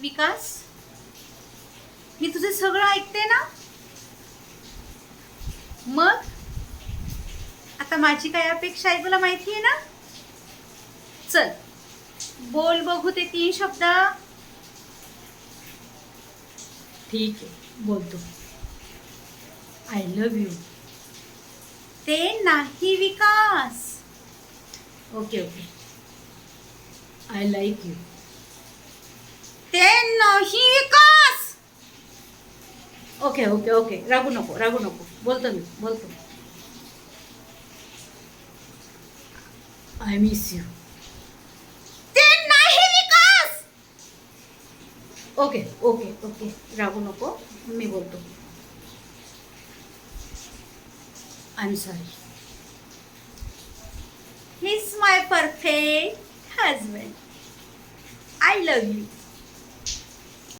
विकास? मी तुझं सगळं ऐकते ना? मग? आता माझी काय अपेक्षा आहे तुला माहिती आहे ना? चल. बोल बघू ते तीन शब्द. ठीक आहे बोलतो. आय लव्ह यू ते नाही Vikas. Okay okay I like you ते नाही विकास! Okay okay okay. रागू नको रागू नको. बोलतो मी बोलतो. आय मिस यू ते नाही विकास! Okay okay okay. रागू नको. मी बोलतो. I am sorry He's my perfect husband. I love you.